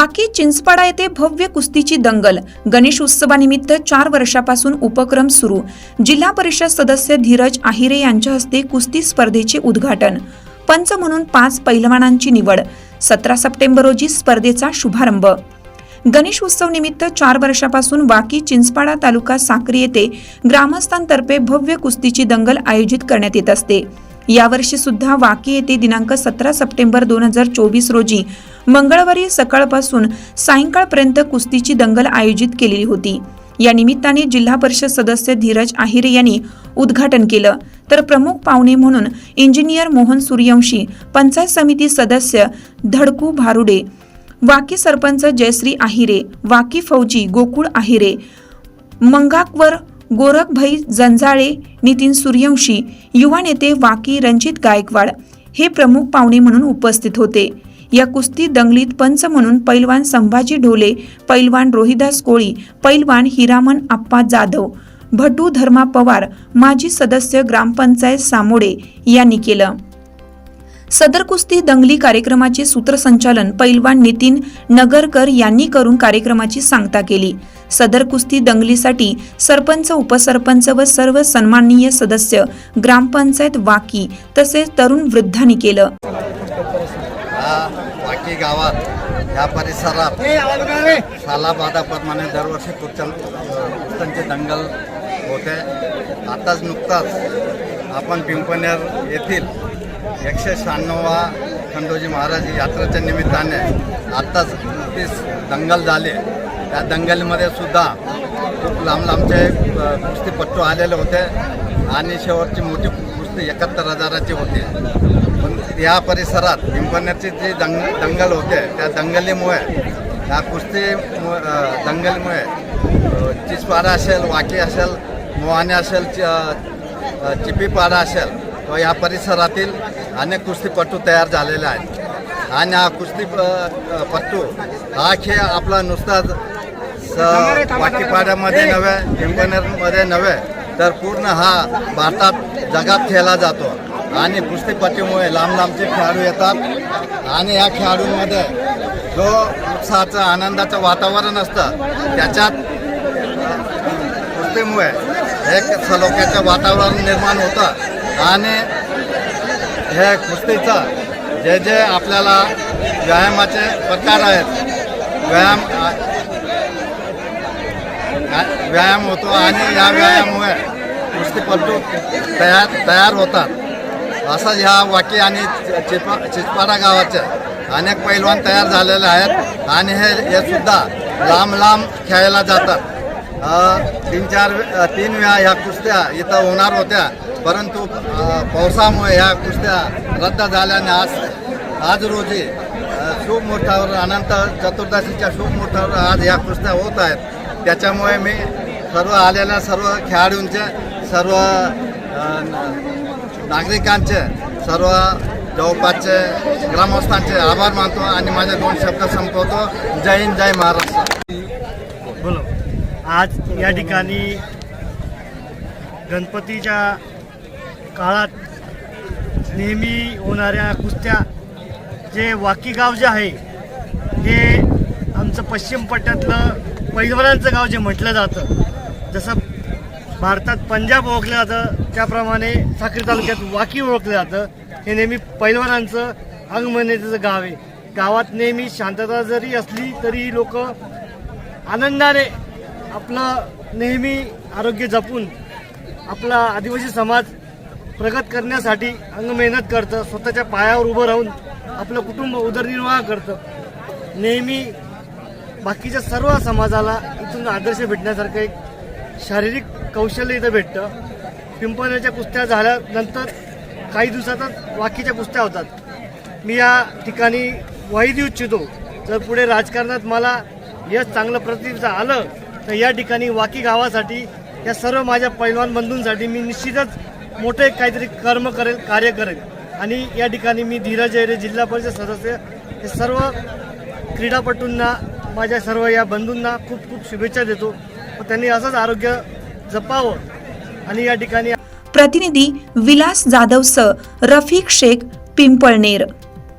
वाकी चिंचपाडा येथे भव्य कुस्तीची दंगल. गणेश उत्सवानिमित्त चार वर्षापासून उपक्रम सुरू. जिल्हा परिषद सदस्य धीरज आहिरे यांच्या हस्ते कुस्ती स्पर्धेचे उद्घाटन. पंच म्हणून पाच पैलवानांची निवड. सतरा सप्टेंबर रोजी स्पर्धेचा शुभारंभ. गणेश उत्सव निमित्त चार वर्षापासून वाकी चिंचपाडा तालुका साक्री येथे ग्रामस्थांतर्फे भव्य कुस्तीची दंगल आयोजित करण्यात येत असते. यावर्षी सुद्धा वाकी येथे दिनांक सतरा सप्टेंबर दोन हजार चोवीस रोजी मंगळवारी सकाळपासून सायंकाळपर्यंत कुस्तीची दंगल आयोजित केलेली होती. या निमित्ताने जिल्हा परिषद सदस्य धीरज आहिरे यांनी उद्घाटन केलं. तर प्रमुख पाहुणे म्हणून इंजिनियर मोहन सूर्यवंशी पंचायत समिती सदस्य धडकू भारुडे वाकी सरपंच जयश्री आहिरे वाकी फौजी गोकुळ आहिरे मंगाकवर गोरखभाई जंजाळे नितीन सूर्यवंशी युवा नेते वाकी रणजित गायकवाड हे प्रमुख पाहुणे म्हणून उपस्थित होते. या कुस्ती दंगलीत पंच म्हणून पैलवान संभाजी ढोले पैलवान रोहिदास कोळी पैलवान हिरामन आप्पा जाधव भटू धर्मा पवार माजी सदस्य ग्रामपंचायत सामोडे यांनी केलं. सदर कुस्ती दंगली कार्यक्रमाचे सूत्रसंचालन पैलवान नितीन नगरकर यांनी करून कार्यक्रमाची सांगता केली. सदर कुस्ती दंगलीसाठी सरपंच उपसरपंच व सर्व सन्माननीय सदस्य ग्रामपंचायत वाकी तसेच तरुण वृद्धांनी केलं. या वाकी गावात या परिसरात सालाबादाप्रमाणे दरवर्षी कुस्त्यां कुस्त्यांचे दंगल होते. आताच नुकताच आपण पिंपनेर येथील एकशे शहाण्णवा खंडोजी महाराज यात्रेच्या निमित्ताने आत्ताच नुकतीच दंगल झाले. त्या दंगलीमध्ये सुद्धा खूप लांब लांबचे कुस्तीपट्टू आलेले होते आणि शेवटची मोठी कुस्ती एकाहत्तर हजाराची होती. या परिसरात पिंपण्याची जी दंग दंगल होते त्या दंगलीमुळे या कुस्ती मु- दंगलीमुळे चिचपाडा असेल वाकी असेल मोहाणे असेल चि- चिपीपाडा असेल व या परिसरातील अनेक कुस्तीपट्टू तयार झालेले आहेत. आणि हा कुस्ती पट्टू हा खेळ आपला नुसताच स- वाकीपाड्यामध्ये नव्हे पिंपनेरमध्ये नव्हे तर पूर्ण हा भारतात जगात खेळला जातो. आणि कुस्तीपट्टीमुळे लांब लांबचे खेळाडू येतात. आणि या खेळाडूंमध्ये जो उत्साहाचं आनंदाचं वातावरण असतं त्याच्यात कुस्तीमुळे एक सलोख्याचं वातावरण निर्माण होतं. आणि हे कुस्तीचं जे जे आपल्याला व्यायामाचे प्रकार आहेत व्यायाम व्यायाम होतो आणि या व्यायामामुळे कुस्तीपट्टू तयार तयार होतात. असा ह्या वाकी आणि चिपा चिचपाडा गावाच्या अनेक पैलवान तयार झालेले आहेत. आणि हे हे सुद्धा लांब लांब खेळायला जातात. तीन चार तीन वेळा ह्या कुस्त्या इथं होणार होत्या. परंतु पावसामुळे ह्या कुस्त्या रद्द झाल्याने आज आज रोजी शुभ मुहूर्तावर अनंत चतुर्दशीच्या शुभ आज ह्या कुस्त्या होत आहेत. त्याच्यामुळे मी सर्व आलेल्या सर्व खेळाडूंचे सर्व नागरिकांचे सर्व जवळपासचे ग्रामस्थांचे आभार मानतो आणि माझे दोन शब्द संपवतो. जय हिंद जय महाराष्ट्र. बोलो. आज या ठिकाणी गणपतीच्या काळात नेहमी होणाऱ्या कुस्त्या जे वाकी गाव जे आहे हे आमचं पश्चिम पट्ट्यातलं पैलवानांचं गाव जे म्हटलं जातं. जसं भारतात पंजाब ओळखलं जातं त्याप्रमाणे साखरी तालुक्यात वाकी ओळखलं जातं. हे नेहमी पैलवानांचं अंगमनेचं गाव आहे. गावात नेहमी शांतता जरी असली तरी लोक आनंदाने आपलं नेहमी आरोग्य जपून आपला आदिवासी समाज प्रगत करण्यासाठी अंग मेहनत करतं स्वतःच्या पायावर उभं राहून आपलं कुटुंब उदरनिर्वाह करतं. नेहमी बाकीच्या सर्व समाजाला इथून आदर्श भेटण्यासारखं एक शारीरिक कौशल्य इथं भेटतं. पिंपण्याच्या कुस्त्या झाल्यानंतर काही दिवसातच वाकीच्या कुस्त्या होतात. मी या ठिकाणी वाही देऊ इच्छितो. जर पुढे राजकारणात मला यश चांगलं प्रतिष्ठा आलं तर या ठिकाणी वाकी गावासाठी या सर्व माझ्या पैलवान बंधूंसाठी मी निश्चितच मोठे काहीतरी कर्म करेल कार्य करेल. आणि या ठिकाणी मी धीरज जयरे जिल्हा परिषद सदस्य. हे सर्व क्रीडापटूंना माझ्या सर्व या बंधूंना खूप खूप शुभेच्छा देतो. व त्यांनी असंच आरोग्य जपावं. आणि या ठिकाणी प्रतिनिधी विलास जाधवसह रफिक शेख पिंपळनेर.